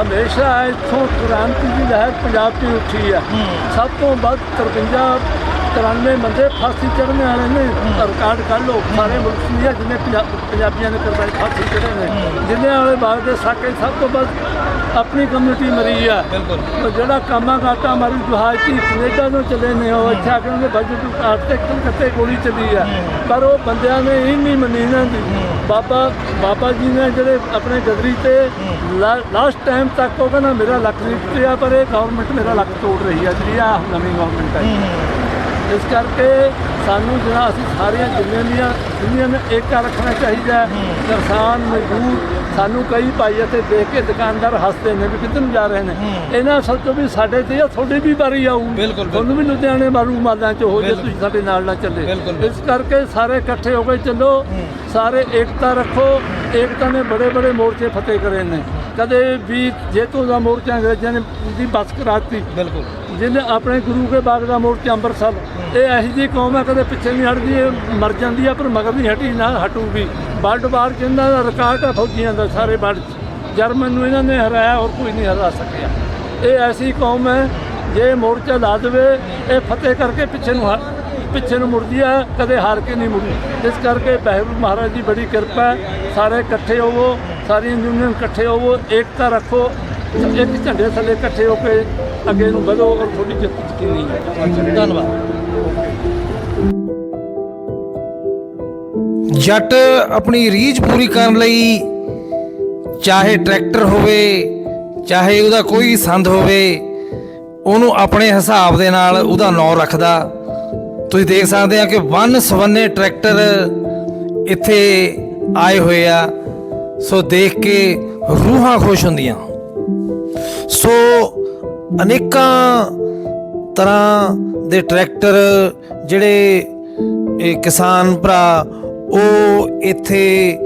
ਹਮੇਸ਼ਾ ਇੱਥੋਂ ਕ੍ਰਾਂਤੀ ਦੀ ਲਹਿਰ ਪੰਜਾਬ ਹੀ ਉੱਠੀ ਹੈ। ਸਭ ਤੋਂ ਵੱਧ 53 93 ਬੰਦੇ ਫਾਂਸੀ ਚੜ੍ਹਨੇ ਵਾਲੇ ਨੇ। ਰਿਕਾਰਡ ਕਰ ਲਓ। ਸਾਰੇ ਮੁਲਕ ਦੀ ਹੈ ਜਿੰਨੇ ਪੰਜਾ- ਪੰਜਾਬੀਆਂ ਨੇ ਕਰਵਾਈ ਫਾਂਸੀ ਚੜ੍ਹੇ ਨੇ ਜਿੰਨੇ ਵਾਲੇ ਬਾਗ ਦੇ ਸਾਕੇ ਸਭ ਤੋਂ ਵੱਧ ਆਪਣੀ ਕਮਿਊਨਿਟੀ ਮਰੀ ਆ। ਬਿਲਕੁਲ। ਜਿਹੜਾ ਕਾਮਾ ਘਾਟਾ ਮਾਰੀ ਜਹਾਜ਼ ਚ ਕੈਨੇਡਾ ਤੋਂ ਚੱਲੇ ਨੇ ਉਹ ਇੱਥੇ ਆ ਕੇ ਉਹਨੇ ਬਜਟ ਨੂੰ ਕਾਟ ਤੇ ਕੱਤੇ ਗੋਲੀ ਚੱਲੀ ਆ। ਪਰ ਉਹ ਬੰਦਿਆਂ ਨੇ ਇਹ ਨਹੀਂ ਮੰਨੀ ਇਹਨਾਂ ਦੀ। ਬਾਬਾ ਬਾਬਾ ਜੀ ਨੇ ਜਿਹੜੇ ਆਪਣੇ ਗਦਰੀ ਤੇ ਲਾਸਟ ਟਾਈਮ ਤੱਕ ਉਹ ਕਹਿੰਦਾ ਮੇਰਾ ਲੱਕ ਨਹੀਂ ਟੁੱਟਿਆ ਪਰ ਇਹ ਗਵਰਨਮੈਂਟ ਮੇਰਾ ਲੱਕ ਤੋੜ ਰਹੀ ਆ ਜਿਹੜੀ ਆ ਨਵੀਂ ਗਵਰਨਮੈਂਟ ਹੈ। ਇਸ ਕਰਕੇ ਸਾਨੂੰ ਜਿਹੜਾ ਅਸੀਂ ਸਾਰੀਆਂ ਜਿੰਨੀਆਂ ਦੀਆਂ ਦੁਨੀਆ ਨੂੰ ਏਕਾ ਰੱਖਣਾ ਚਾਹੀਦਾ ਕਿਸਾਨ ਮਜ਼ਦੂਰ ਸਾਨੂੰ ਕਈ ਭਾਈ ਇੱਥੇ ਦੇਖ ਕੇ ਦੁਕਾਨਦਾਰ ਹੱਸਦੇ ਨੇ ਵੀ ਕਿੱਧਰ ਜਾ ਰਹੇ ਨੇ। ਇਹਨਾਂ ਸੋਚੋ ਵੀ ਸਾਡੇ ਤੇ ਜਾਂ ਤੁਹਾਡੀ ਵੀ ਵਾਰੀ ਆਊ। ਤੁਹਾਨੂੰ ਵੀ ਲੁਧਿਆਣੇ ਮਾਰੂ ਮਾਲਾਂ ਚ ਹੋ ਜੇ। ਤੁਸੀਂ ਸਾਡੇ ਨਾਲ ਨਾ ਚੱਲੇ। ਇਸ ਕਰਕੇ ਸਾਰੇ ਇਕੱਠੇ ਹੋ ਕੇ ਚੱਲੋ। ਸਾਰੇ ਏਕਤਾ ਰੱਖੋ। ਏਕਤਾ ਨੇ ਬੜੇ ਬੜੇ ਮੋਰਚੇ ਫਤਿਹ ਕਰੇ ਨੇ। ਕਦੇ ਵੀ ਜੇਤੂ ਦਾ ਮੋਰਚਾ ਅੰਗਰੇਜ਼ਾਂ ਨੇ ਦੀ ਬਸ ਕਰਾਤੀ। ਬਿਲਕੁਲ। ਜਿਹਨੇ ਆਪਣੇ ਗੁਰੂ ਕੇ ਬਾਗ ਦਾ ਮੋਰਚਾ ਅੰਮ੍ਰਿਤਸਰ ਇਹ ਇਹੋ ਜਿਹੀ ਕੌਮ ਹੈ ਕਦੇ ਪਿੱਛੇ ਨਹੀਂ ਹਟਦੀ ਇਹ ਮਰ ਜਾਂਦੀ ਹੈ ਪਰ ਮਗਰ ਨਹੀਂ ਹਟੀ ਨਾ ਹਟੂਗੀ। ਵਰਲਡ ਵਾਰ ਇਹਨਾਂ ਦਾ ਰਿਕਾਰਡ ਹੈ ਫੌਜੀਆਂ ਦਾ ਸਾਰੇ ਵਰਲਡ ਜਰਮਨ ਨੂੰ ਇਹਨਾਂ ਨੇ ਹਰਾਇਆ ਹੋਰ ਕੋਈ ਨਹੀਂ ਹਰਾ ਸਕਿਆ। ਇਹ ਐਸੀ ਕੌਮ ਹੈ ਜੇ ਮੋਰਚਾ ਲਾ ਦੇਵੇ ਇਹ ਫਤਿਹ ਕਰਕੇ ਪਿੱਛੇ ਨੂੰ ਹ- ਪਿੱਛੇ ਨੂੰ ਮੁੜਦੀ ਹੈ ਕਦੇ ਹਾਰ ਕੇ ਨਹੀਂ ਮੁੜਦੀ। ਇਸ ਕਰਕੇ ਬਹਿਰੂ ਮਹਾਰਾਜ ਦੀ ਬੜੀ ਕਿਰਪਾ ਸਾਰੇ ਇਕੱਠੇ ਹੋਵੋ ਸਾਰੀ ਯੂਨੀਅਨ ਇਕੱਠੇ ਹੋਵੋ, ਏਕਤਾ ਰੱਖੋ, ਇੱਕ ਝੰਡੇ ਥੱਲੇ ਇਕੱਠੇ ਹੋ ਕੇ ਅੱਗੇ ਨੂੰ ਵਧੋ ਔਰ ਤੁਹਾਡੀ ਜਿੱਤ ਯਕੀਨੀ ਹੈ। ਧੰਨਵਾਦ। ਜੱਟ ਆਪਣੀ ਰੀਝ ਪੂਰੀ ਕਰਨ ਲਈ ਚਾਹੇ ਟਰੈਕਟਰ ਹੋਵੇ, ਚਾਹੇ ਉਹਦਾ ਕੋਈ ਸੰਦ ਹੋਵੇ, ਉਹਨੂੰ ਆਪਣੇ ਹਿਸਾਬ ਦੇ ਨਾਲ ਉਹਦਾ ਨਾਂ ਰੱਖਦਾ। ਤੁਸੀਂ ਦੇਖ ਸਕਦੇ ਆ ਕਿ ਵਨ ਸਵੰਨੇ ਟਰੈਕਟਰ ਇੱਥੇ ਆਏ ਹੋਏ ਆ। ਸੋ ਦੇਖ ਕੇ ਰੂਹਾਂ ਖੁਸ਼ ਹੁੰਦੀਆਂ। ਸੋ ਅਨੇਕਾਂ ਤਰ੍ਹਾਂ ਦੇ ਟਰੈਕਟਰ ਜਿਹੜੇ ਇਹ ਕਿਸਾਨ ਭਰਾ ਉਹ ਇੱਥੇ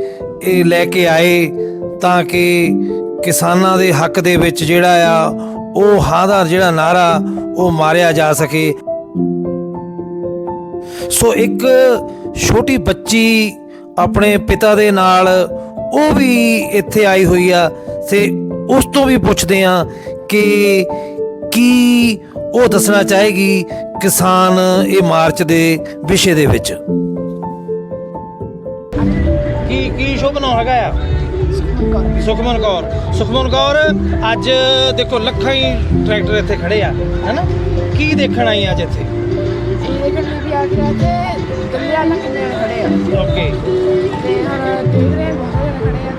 ਇਹ ਲੈ ਕੇ ਆਏ ਤਾਂ ਕਿ ਕਿਸਾਨਾਂ ਦੇ ਹੱਕ ਦੇ ਵਿੱਚ ਜਿਹੜਾ ਆ ਉਹ ਹਾਂ ਦਾ ਜਿਹੜਾ ਨਾਰਾ ਉਹ ਮਾਰਿਆ ਜਾ ਸਕੇ। ਸੋ ਇੱਕ ਛੋਟੀ ਬੱਚੀ ਆਪਣੇ ਪਿਤਾ ਦੇ ਨਾਲ ਉਹ ਵੀ ਇੱਥੇ ਆਈ ਹੋਈ ਆ ਤੇ ਉਸ ਤੋਂ ਵੀ ਪੁੱਛਦੇ ਆ ਕਿ ਕੀ ਉਹ ਦੱਸਣਾ ਚਾਹੇਗੀ ਕਿਸਾਨ ਇਹ ਮਾਰਚ ਦੇ ਵਿਸ਼ੇ ਦੇ ਵਿੱਚ? ਕੀ ਕੀ ਸ਼ੁਭ ਨਾਮ ਹੈਗਾ ਆ? ਸੁਖਮਨ ਕੌਰ। ਸੁਖਮਨ ਕੌਰ ਅੱਜ ਦੇਖੋ ਲੱਖਾਂ ਹੀ ਟਰੈਕਟਰ ਇੱਥੇ ਖੜੇ ਆ ਹੈਨਾ? ਕੀ ਦੇਖਣ ਆਈ ਅੱਜ ਇੱਥੇ? ਇਹ ਗੱਡੀ ਵੀ ਆ। ਗਿਆ ਤੇ ਗੱਲਿਆਂ ਨਾਲ ਕਿੰਨੇ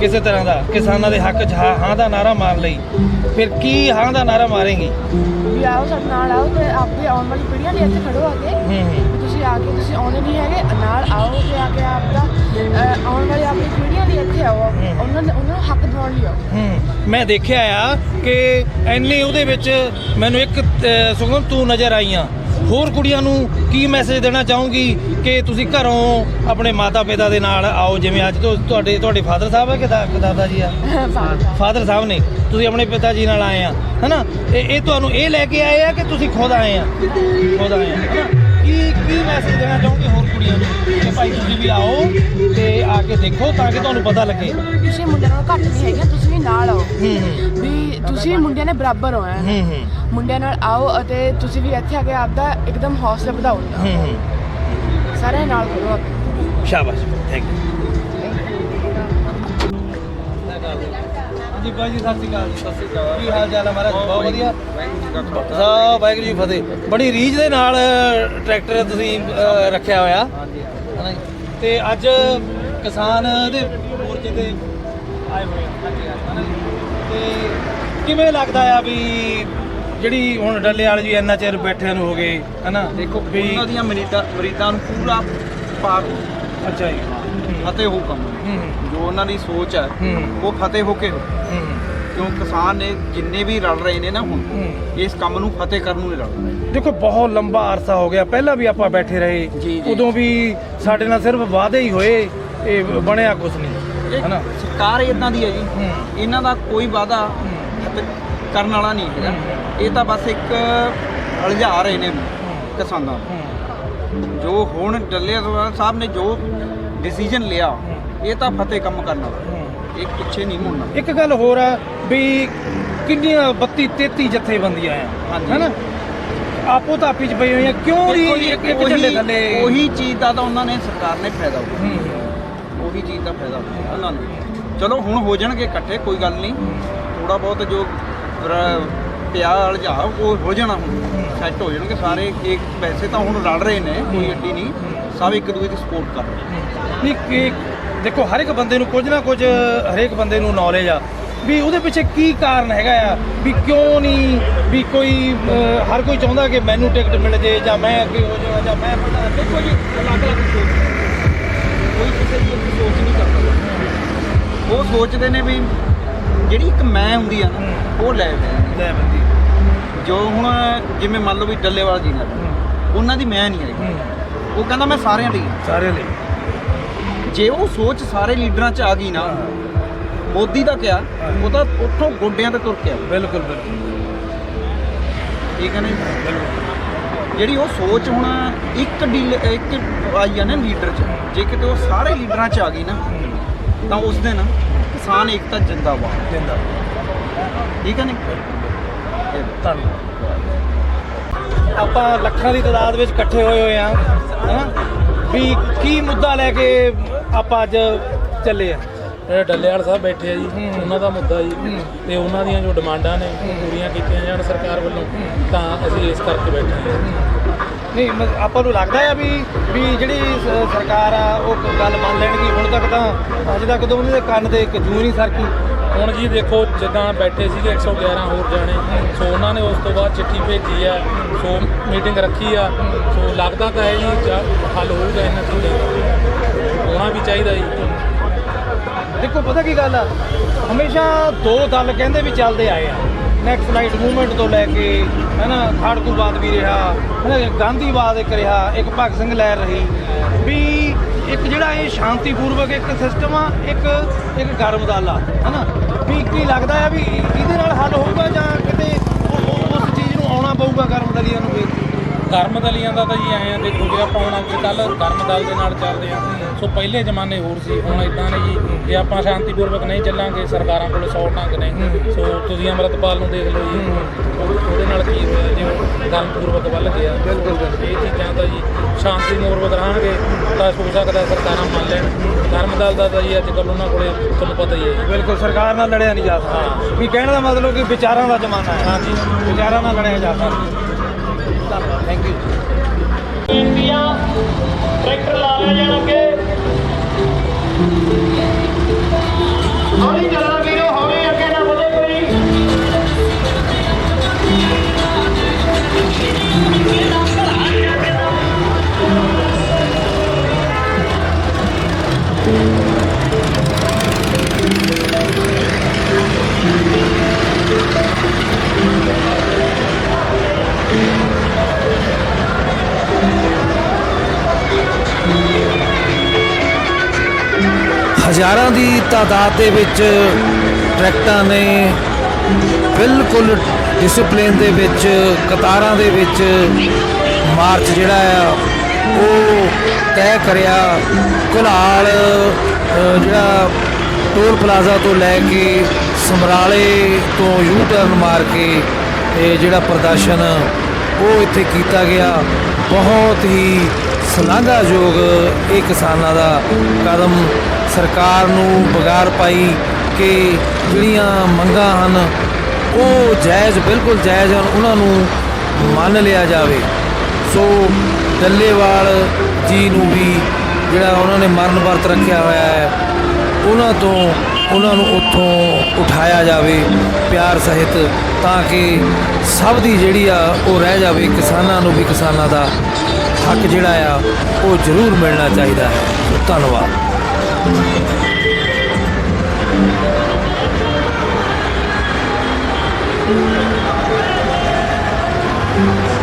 ਕਿਸੇ ਤਰ੍ਹਾਂ ਦਾ ਕਿਸਾਨਾਂ ਦੇ ਹੱਕ 'ਚ ਹਾਂ ਹਾਂ ਦਾ ਨਾਰਾ ਮਾਰ ਲਈ। ਫਿਰ ਕੀ ਹਾਂ ਦਾ ਨਾਰਾ ਮਾਰੇਂਗੀ? ਵੀ ਆਓ ਸਾਡੇ ਨਾਲ ਆਓ ਤੇ ਆਪਣੀ ਆਉਣ ਵਾਲੀ ਪੀੜ੍ਹੀਆਂ ਲਈ ਇੱਥੇ ਖੜੋ ਆ ਕੇ ਹੂੰ ਹੂੰ। ਤੁਸੀਂ ਆ ਕੇ ਤੁਸੀਂ ਆਉਂਦੇ ਨਹੀਂ ਹੈਗੇ ਨਾਲ ਆਓ ਤੇ ਆ ਕੇ ਆਪਦਾ ਅਹ, ਆਉਣ ਵਾਲੀ ਆਪਣੀ ਪੀੜ੍ਹੀਆਂ ਲਈ ਇੱਥੇ ਆਓ। ਉਹਨਾਂ ਨੇ ਉਹਨਾਂ ਨੂੰ ਹੱਕ ਦਿਵਾਉਣ ਲਈ ਆਓ। ਹੂੰ ਮੈਂ ਦੇਖਿਆ ਆ ਕਿ ਐਨੀ ਉਹਦੇ ਵਿੱਚ ਮੈਨੂੰ ਇੱਕ ਸੁਖਮ ਤੂੰ ਨਜ਼ਰ ਆਈਆਂ। ਹੋਰ ਕੁੜੀਆਂ ਨੂੰ ਕੀ ਮੈਸੇਜ ਦੇਣਾ ਚਾਹੂੰਗੀ ਕਿ ਤੁਸੀਂ ਘਰੋਂ ਆਪਣੇ ਮਾਤਾ ਪਿਤਾ ਦੇ ਨਾਲ ਆਓ ਜਿਵੇਂ ਅੱਜ ਤੋਂ ਤੁਹਾਡੇ ਤੁਹਾਡੇ ਫਾਦਰ ਸਾਹਿਬ ਹੈ ਕਿ ਦਾ- ਦਾਦਾ ਜੀ ਆ? ਫਾਦਰ ਸਾਹਿਬ ਨੇ ਤੁਸੀਂ ਆਪਣੇ ਪਿਤਾ ਜੀ ਨਾਲ ਆਏ ਆ ਹਨਾ? ਇਹ ਇਹ ਤੁਹਾਨੂੰ ਇਹ ਲੈ ਕੇ ਆਏ ਆ ਕਿ ਤੁਸੀਂ ਖੁਦ ਆਏ ਆ? ਖੁਦ ਆਏ ਆ। ਹਨਾ? ਕੀ ਕੀ ਮੈਸੇਜ ਦੇਣਾ ਚਾਹੋਗੇ ਹੋਰ ਕੁੜੀਆਂ ਨੂੰ? ਕਿ ਭਾਈ ਤੁਸੀਂ ਵੀ ਆਓ ਤੇ ਆ ਕੇ ਦੇਖੋ ਤਾਂ ਕਿ ਤੁਹਾਨੂੰ ਪਤਾ ਲੱਗੇ। ਤੁਸੀਂ ਮੁੰਡਿਆਂ ਨਾਲੋਂ ਘੱਟ ਨਹੀਂ ਹੈਗੇ ਤੁਸੀਂ ਵੀ ਨਾਲ ਆਓ। ਹੂੰ ਹੂੰ। ਵੀ ਤੁਸੀਂ ਮੁੰਡਿਆਂ ਦੇ ਬਰਾਬਰ ਹੋ। ਹੂੰ ਹੂੰ। ਮੁੰਡਿਆਂ ਨਾਲ ਆਓ ਅਤੇ ਤੁਸੀਂ ਵੀ ਇੱਥੇ ਆ ਕੇ ਆਪਦਾ ਇੱਕਦਮ ਹੌਸਲਾ ਵਧਾਓ। ਹੂੰ ਹੂੰ। ਸਾਰਿਆਂ ਨਾਲ ਖੜੋ ਆ ਕੇ ਸ਼ਾਬਾਸ਼ ਥੈਂਕ ਯੂ ਜੀ ਬਾਈ ਜੀ ਸਤਿ ਸ਼੍ਰੀ ਅਕਾਲ। ਜੀ ਸਤਿ ਸ਼੍ਰੀ ਅਕਾਲ ਕੀ ਹਾਲ ਚਾਲ ਹੈ ਮਹਾਰਾਜ? ਬਹੁਤ ਵਧੀਆ। ਸਾਹਿਬ ਵਾਹਿਗੁਰੂ ਜੀ ਕੀ ਫਤਿਹ। ਬੜੀ ਰੀਝ ਦੇ ਨਾਲ ਟਰੈਕਟਰ ਤੁਸੀਂ ਰੱਖਿਆ ਹੋਇਆ। ਹਨਾ ਜੀ। ਤੇ ਅੱਜ ਕਿਸਾਨ ਦੇ ਮੋਰਚੇ ਤੇ ਆਏ ਹੋਏ ਆ। ਹਨਾ ਜੀ। ਤੇ ਕਿਵੇਂ ਲੱਗਦਾ ਆ ਵੀ ਜਿਹੜੀ ਹੁਣ ਡੱਲੇ ਵਾਲੇ ਜੀ ਇੰਨਾ ਚਿਰ ਬੈਠਿਆਂ ਨੂੰ ਹੋ ਗਏ ਹਨਾ? ਦੇਖੋ ਵੀ ਉਹਨਾਂ ਦੀਆਂ ਮਰੀਦਾਂ ਮਰੀਦਾਂ ਨੂੰ ਪੂਰਾ ਪਾਰ ਅੱਛਾ ਜੀ। ਫਤਿਹ ਹੋ ਕੰਮ। ਹੂੰ ਜੋ ਉਹਨਾਂ ਦੀ ਸੋਚ ਹੈ ਹੂੰ। ਉਹ ਫਤਿਹ ਹੋ ਕੇ ਹੋ। ਹੂੰ। ਕਿਉਂ ਕਿਸਾਨ ਨੇ ਜਿੰਨੇ ਵੀ ਰਲ ਰਹੇ ਨੇ ਨਾ ਹੁਣ ਇਸ ਕੰਮ ਨੂੰ ਫਤਿਹ ਕਰਨ ਨੂੰ ਹੀ ਰਲ ਰਹੇ। ਦੇਖੋ ਬਹੁਤ ਲੰਬਾ ਅਰਸਾ ਹੋ ਗਿਆ। ਪਹਿਲਾਂ ਵੀ ਆਪਾਂ ਬੈਠੇ ਰਹੇ। ਉਦੋਂ ਵੀ ਸਾਡੇ ਨਾਲ ਸਿਰਫ ਵਾਅਦੇ ਹੀ ਹੋਏ ਇਹ ਬਣਿਆ ਕੁਝ ਨਹੀਂ ਹਨਾ? ਸਰਕਾਰ ਇਦਾਂ ਦੀ ਹੈ ਜੀ। ਇਹਨਾਂ ਦਾ ਕੋਈ ਵਾਦਾ ਕਰਨ ਵਾਲਾ ਨਹੀਂ ਹੈਗਾ। ਇਹ ਤਾਂ ਬਸ ਇੱਕ ਅਲਝਾ ਰਹੇ ਨੇ ਕਿਸਾਨਾਂ ਜੋ ਹੁਣ ਡੱਲੇ ਸਾਹਿਬ ਨੇ ਜੋ ਡਿਸੀਜਨ ਲਿਆ ਇਹ ਤਾਂ ਫਤਿਹ ਕੰਮ ਕਰਨ। ਇਹ ਪਿੱਛੇ ਨਹੀਂ ਮੁੜਨਾ। ਇੱਕ ਗੱਲ ਹੋਰ ਆ ਵੀ ਕਿੰਨੀਆਂ 32 33 ਜਥੇਬੰਦੀਆਂ ਆ ਹਾਂਜੀ। ਹਨਾ? ਆਪੋ ਤਾਪੀ ਚ ਪਈ ਹੋਈਆਂ ਕਿਉਂ ਦੇਖੋ ਨਹੀਂ ਜੀ, ਇੱਕ ਉਹੀ- ਝੰਡੇ ਥੱਲੇ? ਉਹੀ ਚੀਜ਼ ਦਾ ਤਾਂ ਉਹਨਾਂ ਨੇ ਸਰਕਾਰ ਨੇ ਫਾਇਦਾ ਉਠਾਇਆ। ਹੂੰ। ਉਹੀ ਚੀਜ਼ ਦਾ ਫਾਇਦਾ ਉਠਾਇਆ ਉਹਨਾਂ ਨੇ ਚਲੋ ਹੁਣ ਹੋ ਜਾਣਗੇ ਇਕੱਠੇ ਕੋਈ ਗੱਲ ਨਹੀਂ। ਥੋੜਾ ਬਹੁਤ ਜੋ ਰ- ਪਿਆ ਅਲਝਾ ਉਹ ਹੋ ਜਾਣਾ ਹੁਣ। ਸੈੱਟ ਹੋ ਜਾਣਗੇ ਸਾਰੇ। ਇੱਕ ਵੈਸੇ ਤਾਂ ਹੁਣ ਰਲ ਰਹੇ ਨੇ ਕੋਈ ਅੱਡੀ ਨਹੀਂ। ਸਭ ਇੱਕ ਦੂਜੇ ਦੀ ਸਪੋਰਟ ਕਰ ਰਹੇ ਨੇ। ਨਹੀਂ ਕਿ ਦੇਖੋ ਹਰ ਇੱਕ ਬੰਦੇ ਨੂੰ ਕੁਝ ਨਾ ਕੁਝ ਹਰੇਕ ਬੰਦੇ ਨੂੰ ਨੌਲੇਜ ਆ। ਵੀ ਉਹਦੇ ਪਿੱਛੇ ਕੀ ਕਾਰਨ ਹੈਗਾ ਆ? ਵੀ ਕਿਉਂ ਨਹੀਂ ਵੀ ਕੋਈ ਹਰ ਕੋਈ ਚਾਹੁੰਦਾ ਕਿ ਮੈਨੂੰ ਟਿਕਟ ਮਿਲ ਜੇ ਜਾਂ ਮੈਂ ਅੱਗੇ ਹੋ ਜਾਵਾਂ ਜਾਂ ਮੈਂ ਪਤਾ ਦੇਖੋ ਜੀ ਅਲੱਗ-ਅਲੱਗ ਸੋਚ ਕੋਈ ਕਿਸੇ ਦੀ ਆਪਣੀ ਸੋਚ ਨਹੀਂ ਕਰਦਾ। ਉਹ ਸੋਚਦੇ ਨੇ ਵੀ ਜਿਹੜੀ ਇੱਕ ਮੈਂ ਹੁੰਦੀ ਆ ਨਾ ਉਹ ਲੈ ਲੈ ਬੰਦੀ। ਜੋ ਹੁਣ ਜਿਵੇਂ ਮੰਨ ਲਓ ਵੀ ਡੱਲੇਵਾਲ ਜੀ ਨੇ ਉਹਨਾਂ ਦੀ ਮੈਂ ਨਹੀਂ ਹੈਗੀ। ਉਹ ਕਹਿੰਦਾ ਮੈਂ ਸਾਰਿਆਂ ਲਈ ਹਾਂ। ਸਾਰੇ ਲਈ। ਜੇ ਉਹ ਸੋਚ ਸਾਰੇ ਲੀਡਰਾਂ 'ਚ ਆ ਗਈ ਨਾ ਮੋਦੀ ਦਾ ਕਿਹਾ ਉਹ ਤਾਂ ਉੱਥੋਂ ਗੋਡਿਆਂ ਤੇ ਤੁਰ ਕੇ ਆ ਬਿਲਕੁਲ ਬਿਲਕੁਲ। ਠੀਕ ਹੈ ਨਾ? ਜਿਹੜੀ ਉਹ ਸੋਚ ਹੁਣ ਇੱਕ ਡੀਲ ਇੱਕ ਆਈ ਆ ਨਾ ਲੀਡਰ 'ਚ ਜੇ ਕਿਤੇ ਉਹ ਸਾਰੇ ਲੀਡਰਾਂ 'ਚ ਆ ਗਈ ਨਾ ਤਾਂ ਉਸ ਦਿਨ ਕਿਸਾਨ ਏਕਤਾ ਜਿੰਦਾਬਾਦ। ਦਿੰਦਾ ਠੀਕ ਹੈ ਨਹੀਂ ਧੰਨਵਾਦ। ਆਪਾਂ ਲੱਖਾਂ ਦੀ ਤਾਦਾਦ ਵਿੱਚ ਇਕੱਠੇ ਹੋਏ ਹੋਏ ਆ ਹਨਾ? ਵੀ ਕੀ ਮੁੱਦਾ ਲੈ ਕੇ ਆਪਾਂ ਅੱਜ ਚੱਲੇ ਆ? ਇਹ ਡੱਲੇਵਾਲ ਸਾਹਿਬ ਬੈਠੇ ਆ ਜੀ ਉਹਨਾਂ ਦਾ ਮੁੱਦਾ ਜੀ। ਤੇ ਉਹਨਾਂ ਦੀਆਂ ਜੋ ਡਿਮਾਂਡਾਂ ਨੇ ਪੂਰੀਆਂ ਕੀਤੀਆਂ ਜਾਣ ਸਰਕਾਰ ਵੱਲੋਂ ਤਾਂ ਅਸੀਂ ਇਸ ਕਰਕੇ ਬੈਠੇ ਹਾਂ। ਨਹੀਂ ਆਪਾਂ ਨੂੰ ਲੱਗਦਾ ਆ ਵੀ ਵੀ ਜਿਹੜੀ ਸਰਕਾਰ ਆ ਉਹ ਗੱਲ ਮੰਨ ਲੈਣਗੀ। ਹੁਣ ਤੱਕ ਤਾਂ ਅੱਜ ਤੱਕ ਤਾਂ ਉਹਨਾਂ ਦੇ ਕੰਨ ਤੇ ਇੱਕ ਜੂੰ ਨਹੀਂ ਸਰਕੀ। ਹੁਣ ਜੀ ਦੇਖੋ ਜਿੱਦਾਂ ਬੈਠੇ ਸੀਗੇ 111 ਹੋਰ ਜਾਣੇ, ਸੋ ਉਹਨਾਂ ਨੇ ਉਸ ਤੋਂ ਬਾਅਦ ਚਿੱਠੀ ਭੇਜੀ ਆ, ਸੋ ਮੀਟਿੰਗ ਰੱਖੀ ਆ, ਸੋ ਲੱਗਦਾ ਤਾਂ ਹੈ ਜੀ ਹੱਲ ਹੋਊਗਾ ਇਹਨਾਂ ਚੀਜ਼ਾਂ ਦਾ ਹੋਣਾ ਵੀ ਚਾਹੀਦਾ ਜੀ। ਦੇਖੋ, ਪਤਾ ਕੀ ਗੱਲ ਆ? ਹਮੇਸ਼ਾ ਦੋ ਦਲ ਕਹਿੰਦੇ ਵੀ ਚੱਲਦੇ ਆਏ ਆ। ਨੈਕਸਟ ਲਾਈਟ ਮੂਵਮੈਂਟ ਤੋਂ ਲੈ ਕੇ, ਹੈਨਾ ਖਾੜਕੂਵਾਦ ਵੀ ਰਿਹਾ, ਹੈਨਾ, ਗਾਂਧੀਵਾਦ ਇੱਕ ਰਿਹਾ, ਇੱਕ ਭਗਤ ਸਿੰਘ ਲਹਿਰ ਰਹੀ, ਵੀ ਇੱਕ ਜਿਹੜਾ ਇਹ ਸ਼ਾਂਤੀਪੂਰਵਕ ਇੱਕ ਸਿਸਟਮ ਆ ਇੱਕ ਇੱਕ ਗਰਮ ਦਲ ਆ ਹੈਨਾ? ਵੀ ਕੀ ਲੱਗਦਾ ਆ ਵੀ ਇਹਦੇ ਨਾਲ ਹੱਲ ਹੋਊਗਾ ਜਾਂ ਕਿਤੇ ਉਸ ਚੀਜ਼ ਨੂੰ ਆਉਣਾ ਪਊਗਾ ਗਰਮ ਦਲੀਆਂ ਨੂੰ ਵੀ ਧਰਮ ਦਲੀਆਂ ਦਾ ਤਾਂ ਜੀ ਆਏ ਆ ਦੇਖੋ ਜੇ ਆਪਾਂ ਹੁਣ ਅੱਜ ਕੱਲ ਧਰਮ ਦਲ ਦੇ ਨਾਲ ਚੱਲਦੇ ਆ ਸੋ ਪਹਿਲੇ ਜ਼ਮਾਨੇ ਹੋਰ ਸੀ ਹੁਣ ਇਦਾਂ ਨੇ ਜੀ। ਜੇ ਆਪਾਂ ਸ਼ਾਂਤੀਪੂਰਵਕ ਨਹੀਂ ਚੱਲਾਂਗੇ ਸਰਕਾਰਾਂ ਕੋਲ ਸੌ ਢੰਗ ਨੇ। ਸੋ ਤੁਸੀਂ ਅੰਮ੍ਰਿਤਪਾਲ ਨੂੰ ਦੇਖ ਲਓ ਜੀ। ਉਹਦੇ ਨਾਲ ਕੀ ਹੋਇਆ? ਜੇ ਉਹ ਧਰਮਪੂਰਵਕ ਵੱਲ ਗਿਆ। ਇਹ ਚੀਜ਼ਾਂ ਤਾਂ ਜੀ ਸ਼ਾਂਤੀ ਮੂਰਵਕ ਰਹਿਣਗੇ। ਤਾਂ ਹੋ ਸਕਦਾ ਸਰਕਾਰਾਂ ਮੰਨ ਲੈਣ। ਧਰਮ ਦਲ ਦਾ ਤਾਂ ਜੀ ਅੱਜ ਕੱਲ੍ਹ ਉਹਨਾਂ ਕੋਲੇ ਤੁਹਾਨੂੰ ਪਤਾ ਹੀ ਹੈ ਜੀ। ਬਿਲਕੁਲ ਸਰਕਾਰ ਨਾਲ ਲੜਿਆ ਨਹੀਂ ਜਾ ਸਕਦਾ। ਵੀ ਕਹਿਣ ਦਾ ਮਤਲਬ ਕਿ ਵਿਚਾਰਾਂ ਦਾ ਜ਼ਮਾਨਾ ਹੈ। ਹਾਂਜੀ ਵਿਚਾਰਾਂ ਨਾਲ ਲੜਿਆ ਜਾ ਸਕਦਾ। ਧੰਨਵਾਦ ਥੈਂਕ ਯੂ ਟਰੈਕਟਰ ਲਾ ਲਿਆ ਤਾਦਾਦ ਦੇ ਵਿੱਚ ਟਰੈਕਟਰਾਂ ਨੇ ਬਿਲਕੁਲ ਡਿਸਪਲਿਨ ਦੇ ਵਿੱਚ, ਕਤਾਰਾਂ ਦੇ ਵਿੱਚ ਮਾਰਚ ਜਿਹੜਾ ਆ, ਉਹ ਤੈਅ ਕਰਿਆ। ਕੁਲਾਲ ਜਿਹੜਾ ਟੋਲ ਪਲਾਜ਼ਾ ਤੋਂ ਲੈ ਕੇ ਸਮਰਾਲੇ ਤੋਂ ਯੂ ਟਰਨ ਮਾਰ ਕੇ ਇਹ ਜਿਹੜਾ ਪ੍ਰਦਰਸ਼ਨ, ਉਹ ਇੱਥੇ ਕੀਤਾ ਗਿਆ। ਬਹੁਤ ਹੀ ਸ਼ਲਾਘਾਯੋਗ ਇਹ ਕਿਸਾਨਾਂ ਦਾ ਕਦਮ ਸਰਕਾਰ ਨੂੰ ਬਗਾਰ ਪਾਈ ਕਿ ਜਿਹੜੀਆਂ ਮੰਗਾਂ ਹਨ, ਉਹ ਜਾਇਜ਼, ਬਿਲਕੁਲ ਜਾਇਜ਼ ਹਨ, ਉਹਨਾਂ ਨੂੰ ਮੰਨ ਲਿਆ ਜਾਵੇ। ਸੋ ਡੱਲੇਵਾਲ ਜੀ ਨੂੰ ਵੀ ਜਿਹੜਾ ਉਹਨਾਂ ਨੇ ਮਰਨ ਵਰਤ ਰੱਖਿਆ ਹੋਇਆ ਹੈ, ਉਹਨਾਂ ਤੋਂ ਉਹਨਾਂ ਨੂੰ ਉੱਥੋਂ ਉਠਾਇਆ ਜਾਵੇ ਪਿਆਰ ਸਹਿਤ, ਤਾਂ ਕਿ ਸਭ ਦੀ ਜਿਹੜੀ ਆ, ਉਹ ਰਹਿ ਜਾਵੇ। ਕਿਸਾਨਾਂ ਨੂੰ ਵੀ ਕਿਸਾਨਾਂ ਦਾ ਹੱਕ ਜਿਹੜਾ ਆ, ਉਹ ਜ਼ਰੂਰ ਮਿਲਣਾ ਚਾਹੀਦਾ ਹੈ। ਧੰਨਵਾਦ। Thank you.